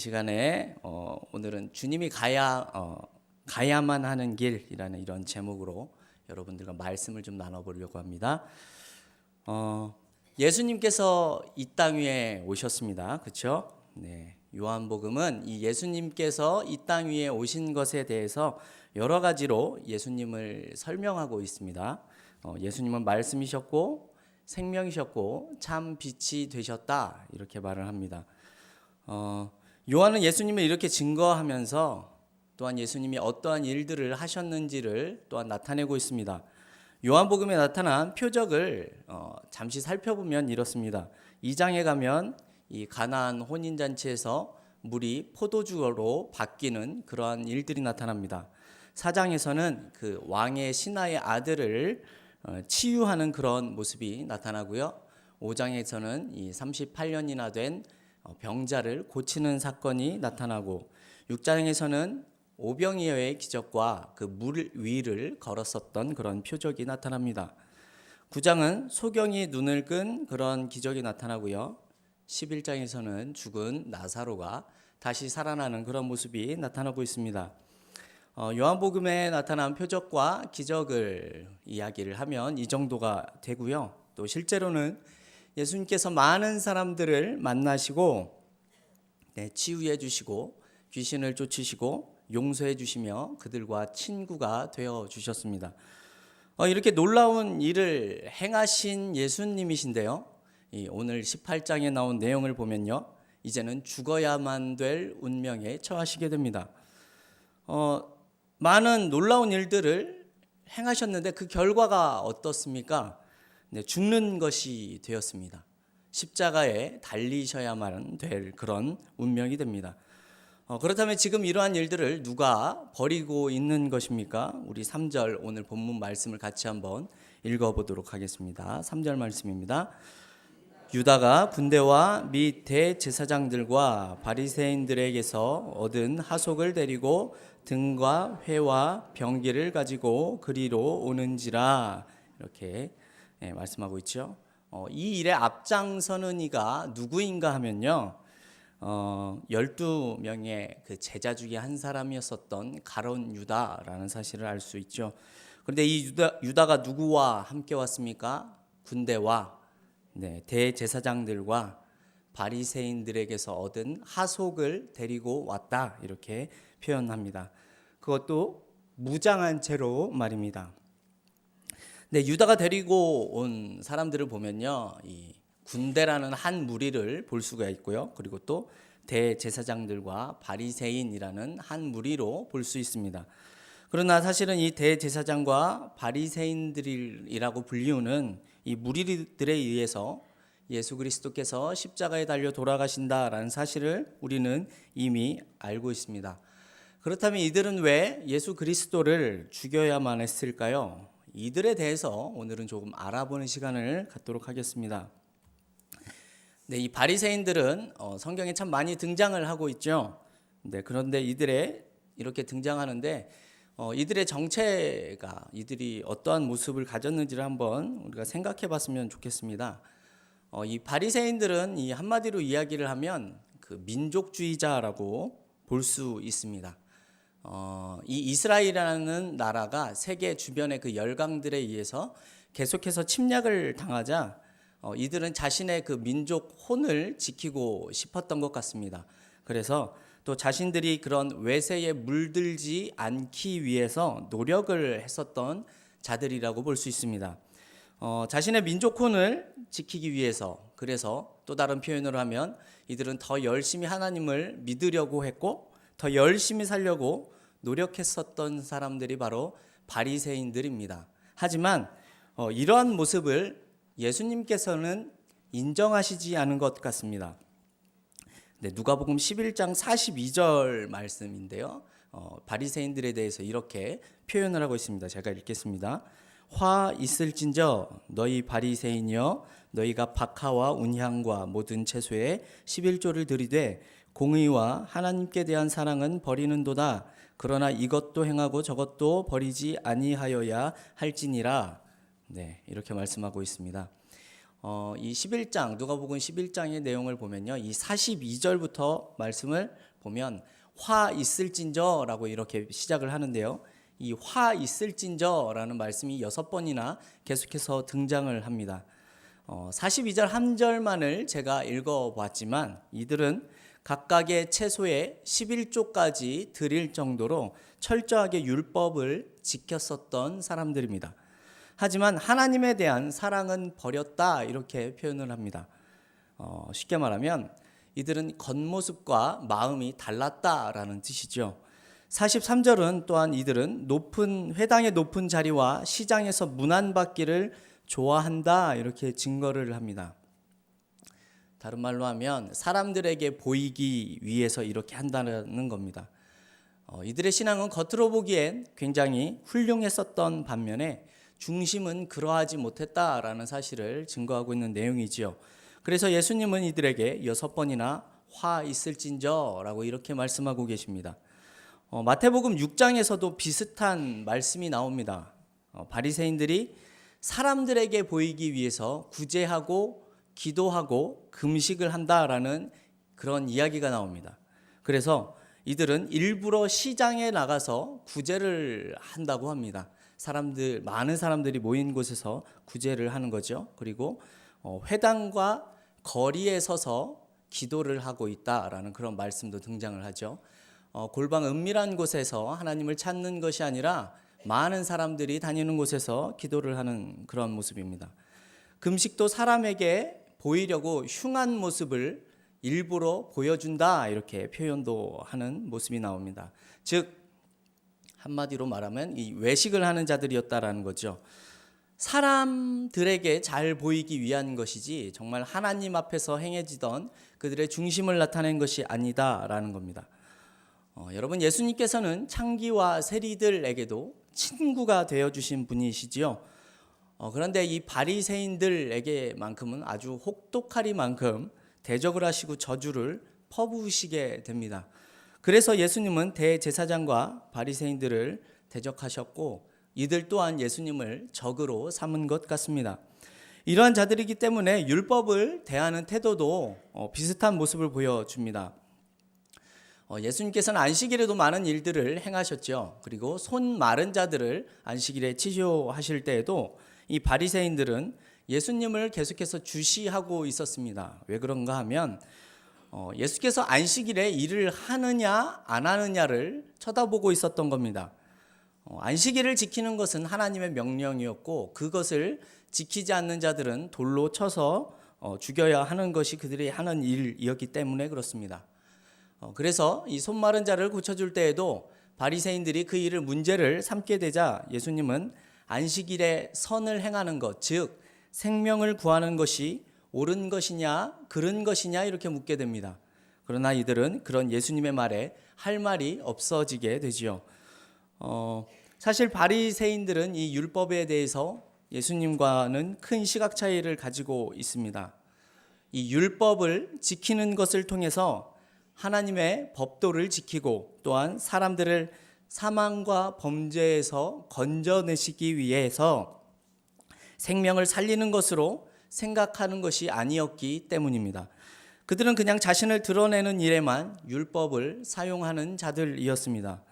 시간에 어, 오늘은 주님이 가야 어, 가야만 하는 길이라는 이런 제목으로 여러분들과 말씀을 좀 나눠보려고 합니다. 어, 예수님께서 이 땅 위에 오셨습니다. 그렇죠? 네. 요한복음은 이 예수님께서 이 땅 위에 오신 것에 대해서 여러 가지로 예수님을 설명하고 있습니다. 어, 예수님은 말씀이셨고 생명이셨고 참 빛이 되셨다 이렇게 말을 합니다. 어, 요한은 예수님을 이렇게 증거하면서 또한 예수님이 어떠한 일들을 하셨는지를 또한 나타내고 있습니다. 요한복음에 나타난 표적을 어, 잠시 살펴보면 이렇습니다. 2장에 가면 이 가나안 혼인 잔치에서 물이 포도주로 바뀌는 그러한 일들이 나타납니다. 4장에서는 그 왕의 신하의 아들을 어, 치유하는 그런 모습이 나타나고요. 5장에서는 이 38년이나 된 어, 병자를 고치는 사건이 나타나고 6장에서는 오병이어의 기적과 그 물 위를 걸었었던 그런 표적이 나타납니다. 9장은 소경이 눈을 끈 그런 기적이 나타나고요. 11장에서는 죽은 나사로가 다시 살아나는 그런 모습이 나타나고 있습니다. 어, 요한복음에 나타난 표적과 기적을 이야기를 하면 이 정도가 되고요. 또 실제로는 예수님께서 많은 사람들을 만나시고 네, 치유해 주시고 귀신을 쫓으시고 용서해 주시며 그들과 친구가 되어 주셨습니다. 어, 이렇게 놀라운 일을 행하신 예수님이신데요. 이 오늘 18장에 나온 내용을 보면요. 이제는 죽어야만 될 운명에 처하시게 됩니다. 어, 많은 놀라운 일들을 행하셨는데 그 결과가 어떻습니까? 네, 죽는 것이 되었습니다. 십자가에 달리셔야만 될 그런 운명이 됩니다. 어, 그렇다면 지금 이러한 일들을 누가 버리고 있는 것입니까? 우리 3절 오늘 본문 말씀을 같이 한번 읽어보도록 하겠습니다. 3절 말씀입니다. 유다가 군대와 및 대제사장들과 바리새인들에게서 얻은 하속을 데리고 등과 회와 병기를 가지고 그리로 오는지라 이렇게 예, 말씀하고 있죠. 어, 이 일에 앞장서는 이가 누구인가 하면요. 어, 12명의 그 제자 중에 한 사람이었었던 가론 유다라는 사실을 알 수 있죠. 그런데 이 유다, 유다가 누구와 함께 왔습니까? 군대와 네, 대제사장들과 바리새인들에게서 얻은 하속을 데리고 왔다 이렇게 표현합니다. 그것도 무장한 채로 말입니다. 네, 유다가 데리고 온 사람들을 보면요, 이 군대라는 한 무리를 볼 수가 있고요. 그리고 또 대제사장들과 바리새인이라는 한 무리로 볼 수 있습니다. 그러나 사실은 이 대제사장과 바리새인들이라고 불리우는 이 무리들에 의해서 예수 그리스도께서 십자가에 달려 돌아가신다라는 사실을 우리는 이미 알고 있습니다. 그렇다면 이들은 왜 예수 그리스도를 죽여야만 했을까요? 이들에 대해서 오늘은 조금 알아보는 시간을 갖도록 하겠습니다. 네, 이 바리새인들은 어, 성경에 참 많이 등장을 하고 있죠. 네, 그런데 이들의 이렇게 등장하는데 어, 이들의 정체가 이들이 어떠한 모습을 가졌는지를 한번 우리가 생각해 봤으면 좋겠습니다. 어, 이 바리새인들은 이 한마디로 이야기를 하면 그 민족주의자라고 볼 수 있습니다. 어, 이 이스라엘이라는 나라가 세계 주변의 그 열강들에 의해서 계속해서 침략을 당하자 어, 이들은 자신의 그 민족 혼을 지키고 싶었던 것 같습니다. 그래서 또 자신들이 그런 외세에 물들지 않기 위해서 노력을 했었던 자들이라고 볼 수 있습니다. 어, 자신의 민족혼을 지키기 위해서 그래서 또 다른 표현으로 하면 이들은 더 열심히 하나님을 믿으려고 했고 더 열심히 살려고 노력했었던 사람들이 바로 바리새인들입니다. 하지만 어, 이러한 모습을 예수님께서는 인정하시지 않은 것 같습니다. 네, 누가복음 11장 42절 말씀인데요. 어, 바리새인들에 대해서 이렇게 표현을 하고 있습니다. 제가 읽겠습니다. 화 있을진저 너희 바리새인이여 너희가 박하와 운향과 모든 채소에 11조를 들이되 공의와 하나님께 대한 사랑은 버리는도다. 그러나 이것도 행하고 저것도 버리지 아니하여야 할지니라. 네, 이렇게 말씀하고 있습니다. 어, 이 11장 누가복음 11장의 내용을 보면요. 이 42절부터 말씀을 보면 화 있을진저라고 이렇게 시작을 하는데요. 이 화 있을진저라는 말씀이 여섯 번이나 계속해서 등장을 합니다. 어, 42절 한 절만을 제가 읽어봤지만 이들은 각각의 채소의 11조까지 드릴 정도로 철저하게 율법을 지켰었던 사람들입니다. 하지만 하나님에 대한 사랑은 버렸다 이렇게 표현을 합니다. 어, 쉽게 말하면 이들은 겉모습과 마음이 달랐다라는 뜻이죠. 43절은 또한 이들은 높은 회당의 높은 자리와 시장에서 문안 받기를 좋아한다 이렇게 증거를 합니다. 다른 말로 하면 사람들에게 보이기 위해서 이렇게 한다는 겁니다. 어, 이들의 신앙은 겉으로 보기엔 굉장히 훌륭했었던 반면에 중심은 그러하지 못했다라는 사실을 증거하고 있는 내용이지요. 그래서 예수님은 이들에게 여섯 번이나 화 있을진저라고 이렇게 말씀하고 계십니다. 어, 마태복음 6장에서도 비슷한 말씀이 나옵니다. 어, 바리새인들이 사람들에게 보이기 위해서 구제하고 기도하고 금식을 한다라는 그런 이야기가 나옵니다. 그래서 이들은 일부러 시장에 나가서 구제를 한다고 합니다. 사람들 많은 사람들이 모인 곳에서 구제를 하는 거죠. 그리고 어, 회당과 거리에 서서 기도를 하고 있다라는 그런 말씀도 등장을 하죠. 어, 골방 은밀한 곳에서 하나님을 찾는 것이 아니라 많은 사람들이 다니는 곳에서 기도를 하는 그런 모습입니다. 금식도 사람에게 보이려고 흉한 모습을 일부러 보여준다 이렇게 표현도 하는 모습이 나옵니다. 즉 한마디로 말하면 이 외식을 하는 자들이었다라는 거죠. 사람들에게 잘 보이기 위한 것이지 정말 하나님 앞에서 행해지던 그들의 중심을 나타낸 것이 아니다라는 겁니다. 어, 여러분 예수님께서는 창기와 세리들에게도 친구가 되어 주신 분이시지요. 어, 그런데 이 바리새인들에게만큼은 아주 혹독하리만큼 대적을 하시고 저주를 퍼부으시게 됩니다. 그래서 예수님은 대제사장과 바리새인들을 대적하셨고 이들 또한 예수님을 적으로 삼은 것 같습니다. 이러한 자들이기 때문에 율법을 대하는 태도도 어, 비슷한 모습을 보여줍니다. 어, 예수님께서는 안식일에도 많은 일들을 행하셨죠. 그리고 손 마른 자들을 안식일에 치료하실 때에도 이 바리새인들은 예수님을 계속해서 주시하고 있었습니다. 왜 그런가 하면 어, 예수께서 안식일에 일을 하느냐 안 하느냐를 쳐다보고 있었던 겁니다. 어, 안식일을 지키는 것은 하나님의 명령이었고 그것을 지키지 않는 자들은 돌로 쳐서 어, 죽여야 하는 것이 그들이 하는 일이었기 때문에 그렇습니다. 어, 그래서 이 손마른 자를 고쳐줄 때에도 바리새인들이 그 일을 문제를 삼게 되자 예수님은 안식일에 선을 행하는 것, 즉 생명을 구하는 것이 옳은 것이냐, 그른 것이냐 이렇게 묻게 됩니다. 그러나 이들은 그런 예수님의 말에 할 말이 없어지게 되지요. 어, 사실 바리새인들은 이 율법에 대해서 예수님과는 큰 시각 차이를 가지고 있습니다. 이 율법을 지키는 것을 통해서 하나님의 법도를 지키고 또한 사람들을 사망과 범죄에서 건져내시기 위해서 생명을 살리는 것으로 생각하는 것이 아니었기 때문입니다. 그들은 그냥 자신을 드러내는 일에만 율법을 사용하는 자들이었습니다.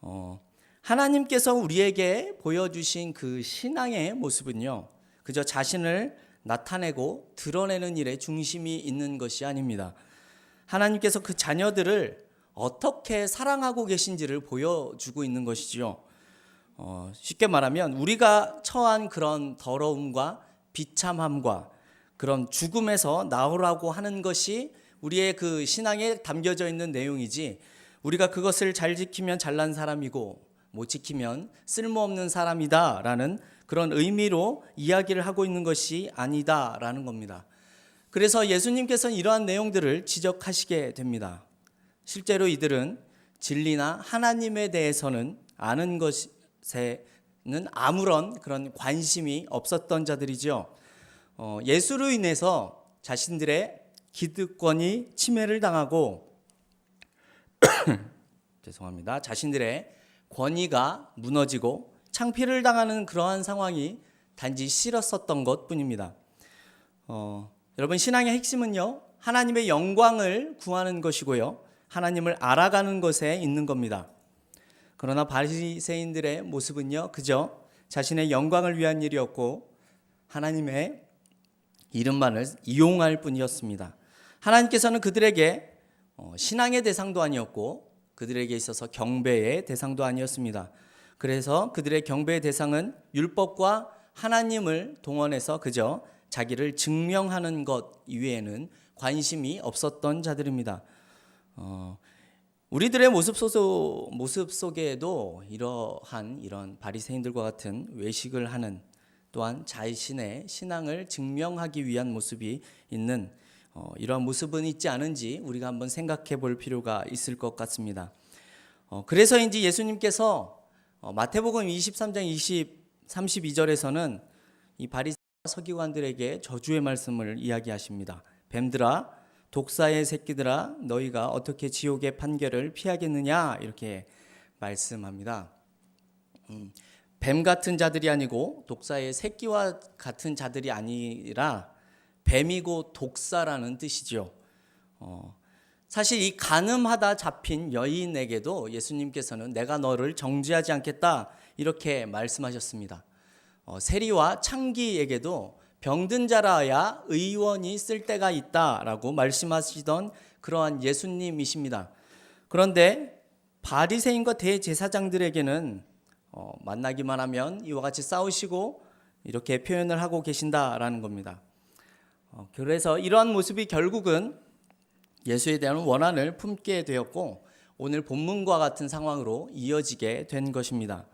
어, 하나님께서 우리에게 보여주신 그 신앙의 모습은요, 그저 자신을 나타내고 드러내는 일에 중심이 있는 것이 아닙니다. 하나님께서 그 자녀들을 어떻게 사랑하고 계신지를 보여주고 있는 것이지요. 어, 쉽게 말하면 우리가 처한 그런 더러움과 비참함과 그런 죽음에서 나오라고 하는 것이 우리의 그 신앙에 담겨져 있는 내용이지 우리가 그것을 잘 지키면 잘난 사람이고 못 지키면 쓸모없는 사람이다라는 그런 의미로 이야기를 하고 있는 것이 아니다라는 겁니다. 그래서 예수님께서는 이러한 내용들을 지적하시게 됩니다. 실제로 이들은 진리나 하나님에 대해서는 아는 것에는 아무런 그런 관심이 없었던 자들이죠. 어, 예수로 인해서 자신들의 기득권이 침해를 당하고 죄송합니다. 자신들의 권위가 무너지고 창피를 당하는 그러한 상황이 단지 싫었었던 것 뿐입니다. 어, 여러분 신앙의 핵심은요 하나님의 영광을 구하는 것이고요 하나님을 알아가는 것에 있는 겁니다. 그러나 바리새인들의 모습은요 그저 자신의 영광을 위한 일이었고 하나님의 이름만을 이용할 뿐이었습니다. 하나님께서는 그들에게 어, 신앙의 대상도 아니었고 그들에게 있어서 경배의 대상도 아니었습니다. 그래서 그들의 경배의 대상은 율법과 하나님을 동원해서 그저 자기를 증명하는 것 이외에는 관심이 없었던 자들입니다. 어, 우리들의 모습 속 모습 속에도 이러한 이런 바리새인들과 같은 외식을 하는 또한 자신의 신앙을 증명하기 위한 모습이 있는 어, 이러한 모습은 있지 않은지 우리가 한번 생각해 볼 필요가 있을 것 같습니다. 어, 그래서인지 예수님께서 어, 마태복음 23장 20, 32절에서는 이 바리새 서기관들에게 저주의 말씀을 이야기하십니다. 뱀들아 독사의 새끼들아 너희가 어떻게 지옥의 판결을 피하겠느냐 이렇게 말씀합니다. 음, 뱀 같은 자들이 아니고 독사의 새끼와 같은 자들이 아니라 뱀이고 독사라는 뜻이죠. 어, 사실 이 가늠하다 잡힌 여인에게도 예수님께서는 내가 너를 정죄하지 않겠다 이렇게 말씀하셨습니다. 어, 세리와 창기에게도 병든 자라야 의원이 쓸 때가 있다라고 말씀하시던 그러한 예수님이십니다. 그런데 바리새인과 대제사장들에게는 어, 만나기만 하면 이와 같이 싸우시고 이렇게 표현을 하고 계신다라는 겁니다. 어, 그래서 이러한 모습이 결국은 예수에 대한 원한을 품게 되었고 오늘 본문과 같은 상황으로 이어지게 된 것입니다.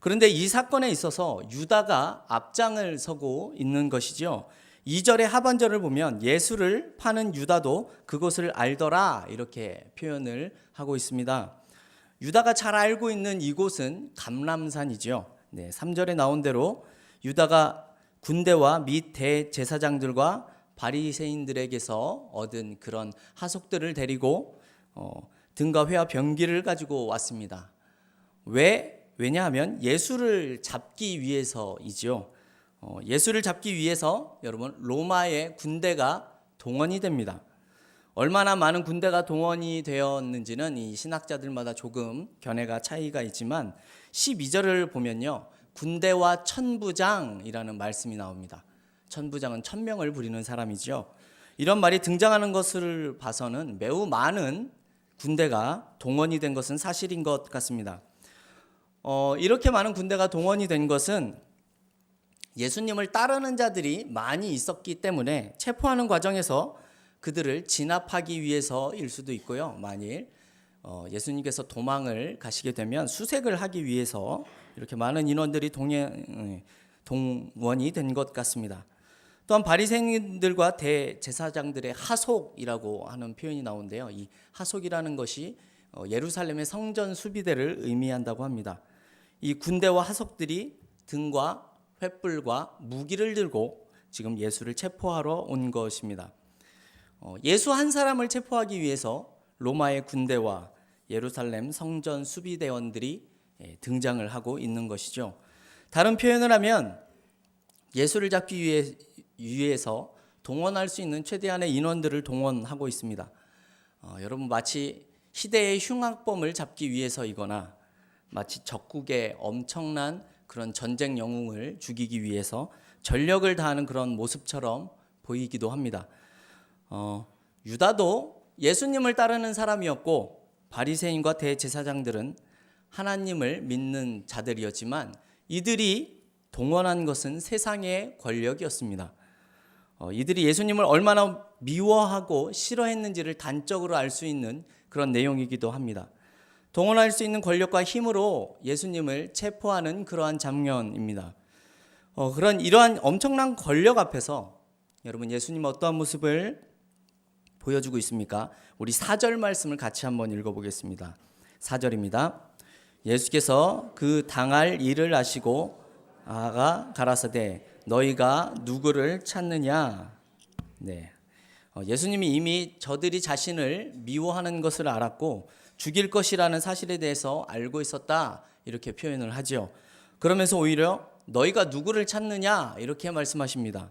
그런데 이 사건에 있어서 유다가 앞장을 서고 있는 것이죠. 2절의 하반절을 보면 예수를 파는 유다도 그것을 알더라 이렇게 표현을 하고 있습니다. 유다가 잘 알고 있는 이곳은 감람산이죠. 네, 3절에 나온 대로 유다가 군대와 및 대제사장들과 바리새인들에게서 얻은 그런 하속들을 데리고 어, 등과 회와 병기를 가지고 왔습니다. 왜 왜냐하면 예수를 잡기 위해서이지요. 어, 예수를 잡기 위해서 여러분 로마의 군대가 동원이 됩니다. 얼마나 많은 군대가 동원이 되었는지는 이 신학자들마다 조금 견해가 차이가 있지만 12절을 보면요. 군대와 천부장이라는 말씀이 나옵니다. 천부장은 천명을 부리는 사람이죠. 이런 말이 등장하는 것을 봐서는 매우 많은 군대가 동원이 된 것은 사실인 것 같습니다. 어, 이렇게 많은 군대가 동원이 된 것은 예수님을 따르는 자들이 많이 있었기 때문에 체포하는 과정에서 그들을 진압하기 위해서일 수도 있고요. 만일 어, 예수님께서 도망을 가시게 되면 수색을 하기 위해서 이렇게 많은 인원들이 동행, 동원이 된 것 같습니다. 또한 바리새인들과 대제사장들의 하속이라고 하는 표현이 나오는데요. 이 하속이라는 것이 어, 예루살렘의 성전 수비대를 의미한다고 합니다. 이 군대와 하속들이 등과 횃불과 무기를 들고 지금 예수를 체포하러 온 것입니다. 어, 예수 한 사람을 체포하기 위해서 로마의 군대와 예루살렘 성전 수비대원들이 예, 등장을 하고 있는 것이죠. 다른 표현을 하면 예수를 잡기 위해, 위해서 동원할 수 있는 최대한의 인원들을 동원하고 있습니다. 어, 여러분 마치 시대의 흉악범을 잡기 위해서이거나 마치 적국의 엄청난 그런 전쟁 영웅을 죽이기 위해서 전력을 다하는 그런 모습처럼 보이기도 합니다. 어, 유다도 예수님을 따르는 사람이었고 바리새인과 대제사장들은 하나님을 믿는 자들이었지만 이들이 동원한 것은 세상의 권력이었습니다. 어, 이들이 예수님을 얼마나 미워하고 싫어했는지를 단적으로 알 수 있는 그런 내용이기도 합니다. 동원할 수 있는 권력과 힘으로 예수님을 체포하는 그러한 장면입니다. 어, 그런 이러한 엄청난 권력 앞에서 여러분 예수님 어떠한 모습을 보여주고 있습니까? 우리 4절 말씀을 같이 한번 읽어보겠습니다. 4절입니다. 예수께서 그 당할 일을 아시고 아가 가라사대 너희가 누구를 찾느냐? 네. 어, 예수님이 이미 저들이 자신을 미워하는 것을 알았고 죽일 것이라는 사실에 대해서 알고 있었다 이렇게 표현을 하죠. 그러면서 오히려 너희가 누구를 찾느냐 이렇게 말씀하십니다.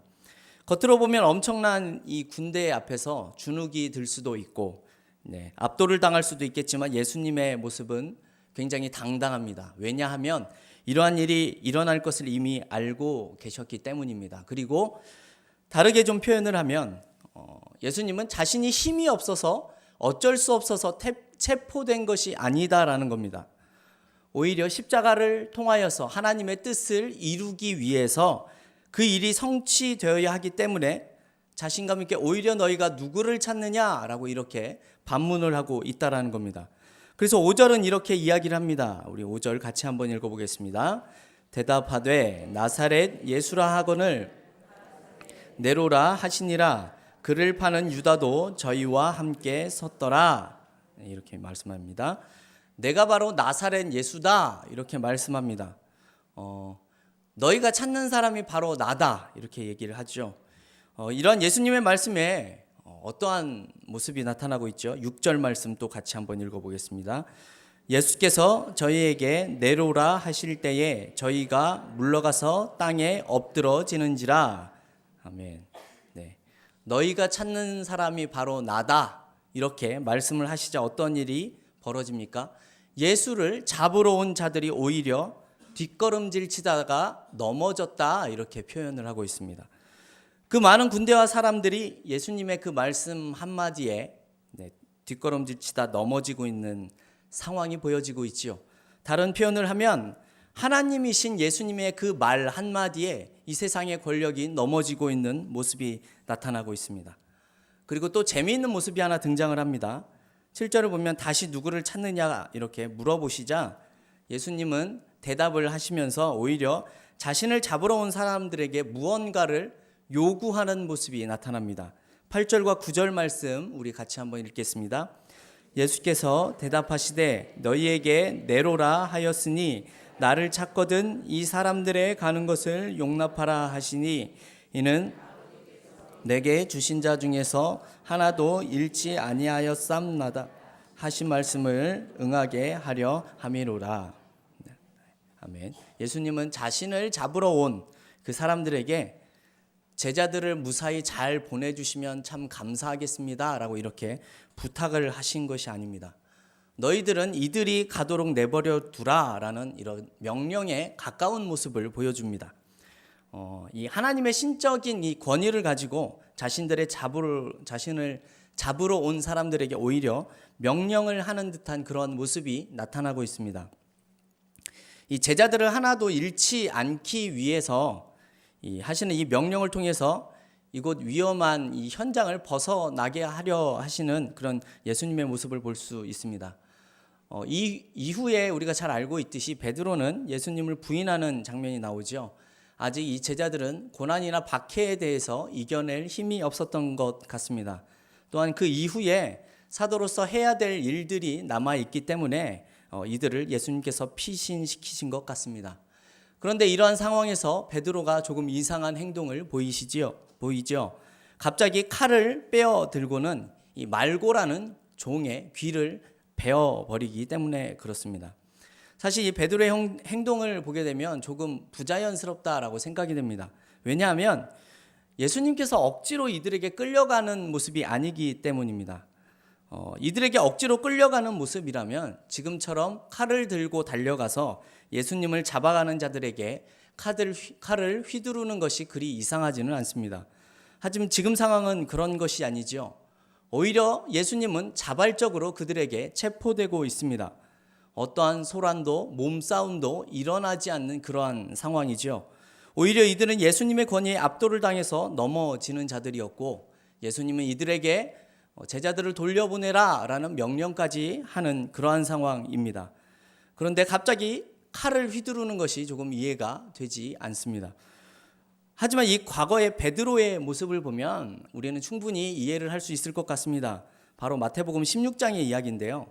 겉으로 보면 엄청난 이 군대 앞에서 주눅이 들 수도 있고 네, 압도를 당할 수도 있겠지만 예수님의 모습은 굉장히 당당합니다. 왜냐하면 이러한 일이 일어날 것을 이미 알고 계셨기 때문입니다. 그리고 다르게 좀 표현을 하면 어, 예수님은 자신이 힘이 없어서 어쩔 수 없어서 태, 체포된 것이 아니다라는 겁니다. 오히려 십자가를 통하여서 하나님의 뜻을 이루기 위해서 그 일이 성취되어야 하기 때문에 자신감 있게 오히려 너희가 누구를 찾느냐라고 이렇게 반문을 하고 있다라는 겁니다. 그래서 5절은 이렇게 이야기를 합니다. 우리 5절 같이 한번 읽어 보겠습니다. 대답하되 나사렛 예수라 하거늘 내로라 하시니라 그를 파는 유다도 저희와 함께 섰더라. 네, 이렇게 말씀합니다. 내가 바로 나사렛 예수다 이렇게 말씀합니다. 어, 너희가 찾는 사람이 바로 나다 이렇게 얘기를 하죠. 어, 이런 예수님의 말씀에 어, 어떠한 모습이 나타나고 있죠? 6절 말씀 또 같이 한번 읽어보겠습니다. 예수께서 저희에게 내로라 하실 때에 저희가 물러가서 땅에 엎드러지는지라. 아멘. 네. 너희가 찾는 사람이 바로 나다. 이렇게 말씀을 하시자 어떤 일이 벌어집니까? 예수를 잡으러 온 자들이 오히려 뒷걸음질 치다가 넘어졌다. 이렇게 표현을 하고 있습니다. 그 많은 군대와 사람들이 예수님의 그 말씀 한마디에 네, 뒷걸음질 치다 넘어지고 있는 상황이 보여지고 있지요. 다른 표현을 하면 하나님이신 예수님의 그 말 한마디에 이 세상의 권력이 넘어지고 있는 모습이 나타나고 있습니다. 그리고 또 재미있는 모습이 하나 등장을 합니다. 7절을 보면 다시 누구를 찾느냐 이렇게 물어보시자 예수님은 대답을 하시면서 오히려 자신을 잡으러 온 사람들에게 무언가를 요구하는 모습이 나타납니다. 8절과 9절 말씀 우리 같이 한번 읽겠습니다. 예수께서 대답하시되 너희에게 내로라 하였으니 나를 찾거든 이 사람들의 가는 것을 용납하라 하시니 이는 내게 주신 자 중에서 하나도 잃지 아니하였삼나다 하신 말씀을 응하게 하려 함이로라. 네. 아멘. 예수님은 자신을 잡으러 온 그 사람들에게 제자들을 무사히 잘 보내주시면 참 감사하겠습니다 라고 이렇게 부탁을 하신 것이 아닙니다. 너희들은 이들이 가도록 내버려 두라 라는 이런 명령에 가까운 모습을 보여줍니다. 어, 이 하나님의 신적인 이 권위를 가지고 자신들의 잡을 자신을 잡으러 온 사람들에게 오히려 명령을 하는 듯한 그런 모습이 나타나고 있습니다. 이 제자들을 하나도 잃지 않기 위해서 이 하시는 이 명령을 통해서 이곳 위험한 이 현장을 벗어나게 하려 하시는 그런 예수님의 모습을 볼 수 있습니다. 어, 이 이후에 우리가 잘 알고 있듯이 베드로는 예수님을 부인하는 장면이 나오죠. 아직 이 제자들은 고난이나 박해에 대해서 이겨낼 힘이 없었던 것 같습니다. 또한 그 이후에 사도로서 해야 될 일들이 남아 있기 때문에 어, 이들을 예수님께서 피신시키신 것 같습니다. 그런데 이러한 상황에서 베드로가 조금 이상한 행동을 보이시지요. 보이죠. 갑자기 칼을 빼어 들고는 이 말고라는 종의 귀를 베어 버리기 때문에 그렇습니다. 사실 이 베드로의 행동을 보게 되면 조금 부자연스럽다라고 생각이 됩니다. 왜냐하면 예수님께서 억지로 이들에게 끌려가는 모습이 아니기 때문입니다. 어, 이들에게 억지로 끌려가는 모습이라면 지금처럼 칼을 들고 달려가서 예수님을 잡아가는 자들에게 칼을, 칼을 휘두르는 것이 그리 이상하지는 않습니다. 하지만 지금 상황은 그런 것이 아니죠. 오히려 예수님은 자발적으로 그들에게 체포되고 있습니다. 어떠한 소란도 몸싸움도 일어나지 않는 그러한 상황이죠. 오히려 이들은 예수님의 권위에 압도를 당해서 넘어지는 자들이었고 예수님은 이들에게 제자들을 돌려보내라 라는 명령까지 하는 그러한 상황입니다. 그런데 갑자기 칼을 휘두르는 것이 조금 이해가 되지 않습니다. 하지만 이 과거의 베드로의 모습을 보면 우리는 충분히 이해를 할 수 있을 것 같습니다. 바로 마태복음 16장의 이야기인데요.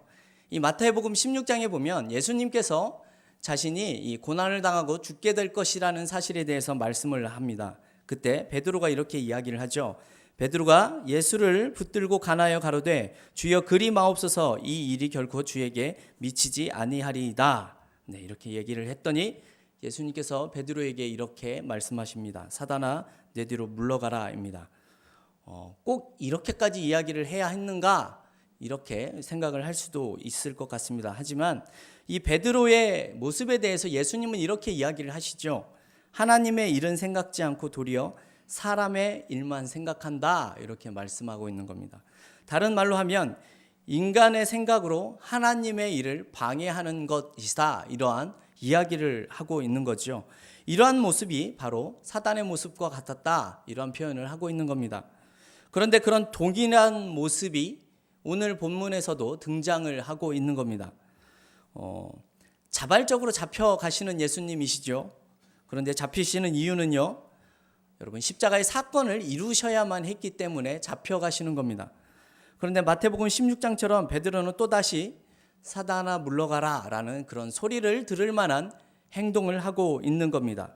이 마태복음 16장에 보면 예수님께서 자신이 이 고난을 당하고 죽게 될 것이라는 사실에 대해서 말씀을 합니다. 그때 베드로가 이렇게 이야기를 하죠. 베드로가 예수를 붙들고 가나여 가로되 주여 그리 마옵소서 이 일이 결코 주에게 미치지 아니하리이다. 네, 이렇게 얘기를 했더니 예수님께서 베드로에게 이렇게 말씀하십니다. 사단아, 내 뒤로 물러가라입니다. 어, 꼭 이렇게까지 이야기를 해야 했는가 이렇게 생각을 할 수도 있을 것 같습니다. 하지만 이 베드로의 모습에 대해서 예수님은 이렇게 이야기를 하시죠. 하나님의 일은 생각지 않고 도리어 사람의 일만 생각한다 이렇게 말씀하고 있는 겁니다. 다른 말로 하면 인간의 생각으로 하나님의 일을 방해하는 것이다 이러한 이야기를 하고 있는 거죠. 이러한 모습이 바로 사단의 모습과 같았다 이러한 표현을 하고 있는 겁니다. 그런데 그런 동일한 모습이 오늘 본문에서도 등장을 하고 있는 겁니다. 어, 자발적으로 잡혀가시는 예수님이시죠. 그런데 잡히시는 이유는요. 여러분 십자가의 사건을 이루셔야만 했기 때문에 잡혀가시는 겁니다. 그런데 마태복음 16장처럼 베드로는 또다시 사단아 물러가라라는 그런 소리를 들을 만한 행동을 하고 있는 겁니다.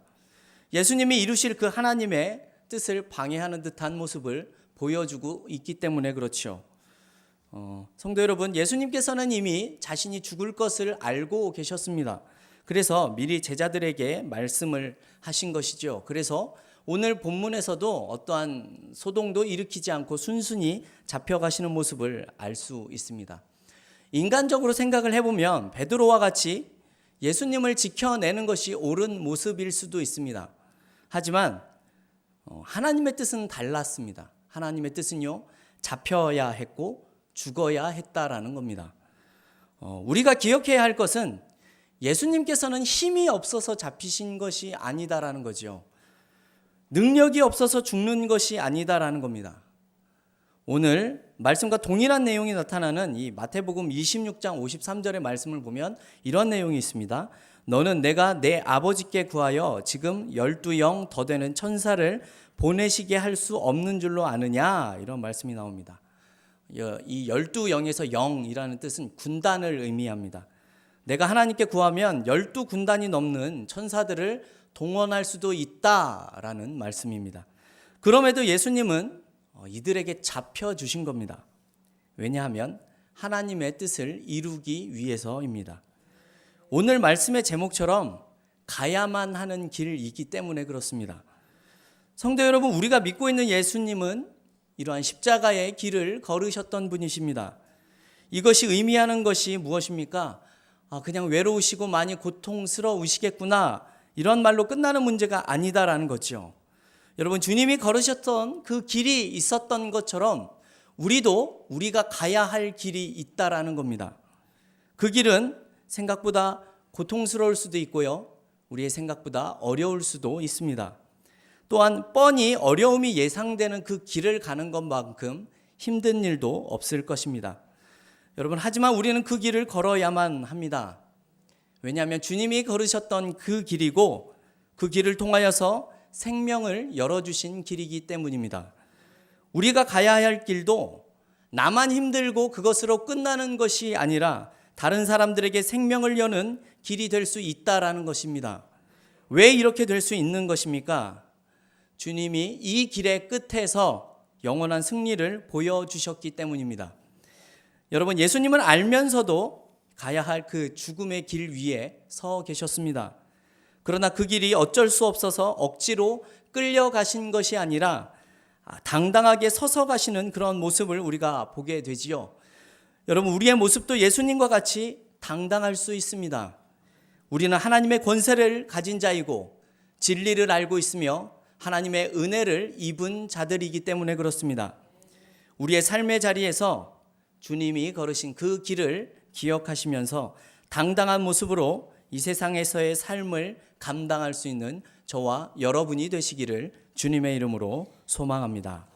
예수님이 이루실 그 하나님의 뜻을 방해하는 듯한 모습을 보여주고 있기 때문에 그렇죠. 어, 성도 여러분, 예수님께서는 이미 자신이 죽을 것을 알고 계셨습니다. 그래서 미리 제자들에게 말씀을 하신 것이죠. 그래서 오늘 본문에서도 어떠한 소동도 일으키지 않고 순순히 잡혀가시는 모습을 알 수 있습니다. 인간적으로 생각을 해보면 베드로와 같이 예수님을 지켜내는 것이 옳은 모습일 수도 있습니다. 하지만 어, 하나님의 뜻은 달랐습니다. 하나님의 뜻은요, 잡혀야 했고 죽어야 했다라는 겁니다. 어, 우리가 기억해야 할 것은 예수님께서는 힘이 없어서 잡히신 것이 아니다라는 거죠. 능력이 없어서 죽는 것이 아니다라는 겁니다. 오늘 말씀과 동일한 내용이 나타나는 이 마태복음 26장 53절의 말씀을 보면 이런 내용이 있습니다. 너는 내가 내 아버지께 구하여 지금 열두 영 더 되는 천사를 보내시게 할 수 없는 줄로 아느냐 이런 말씀이 나옵니다. 이 열두 영에서 영이라는 뜻은 군단을 의미합니다. 내가 하나님께 구하면 열두 군단이 넘는 천사들을 동원할 수도 있다라는 말씀입니다. 그럼에도 예수님은 어, 이들에게 잡혀 주신 겁니다. 왜냐하면 하나님의 뜻을 이루기 위해서입니다. 오늘 말씀의 제목처럼 가야만 하는 길이기 때문에 그렇습니다. 성도 여러분, 우리가 믿고 있는 예수님은 이러한 십자가의 길을 걸으셨던 분이십니다. 이것이 의미하는 것이 무엇입니까? 아, 그냥 외로우시고 많이 고통스러우시겠구나. 이런 말로 끝나는 문제가 아니다라는 거죠. 여러분, 주님이 걸으셨던 그 길이 있었던 것처럼 우리도 우리가 가야 할 길이 있다라는 겁니다. 그 길은 생각보다 고통스러울 수도 있고요. 우리의 생각보다 어려울 수도 있습니다. 또한 뻔히 어려움이 예상되는 그 길을 가는 것만큼 힘든 일도 없을 것입니다. 여러분, 하지만 우리는 그 길을 걸어야만 합니다. 왜냐하면 주님이 걸으셨던 그 길이고 그 길을 통하여서 생명을 열어주신 길이기 때문입니다. 우리가 가야 할 길도 나만 힘들고 그것으로 끝나는 것이 아니라 다른 사람들에게 생명을 여는 길이 될 수 있다라는 것입니다. 왜 이렇게 될 수 있는 것입니까? 주님이 이 길의 끝에서 영원한 승리를 보여주셨기 때문입니다. 여러분, 예수님은 알면서도 가야 할 그 죽음의 길 위에 서 계셨습니다. 그러나 그 길이 어쩔 수 없어서 억지로 끌려가신 것이 아니라 당당하게 서서 가시는 그런 모습을 우리가 보게 되지요. 여러분, 우리의 모습도 예수님과 같이 당당할 수 있습니다. 우리는 하나님의 권세를 가진 자이고 진리를 알고 있으며 하나님의 은혜를 입은 자들이기 때문에 그렇습니다. 우리의 삶의 자리에서 주님이 걸으신 그 길을 기억하시면서 당당한 모습으로 이 세상에서의 삶을 감당할 수 있는 저와 여러분이 되시기를 주님의 이름으로 소망합니다.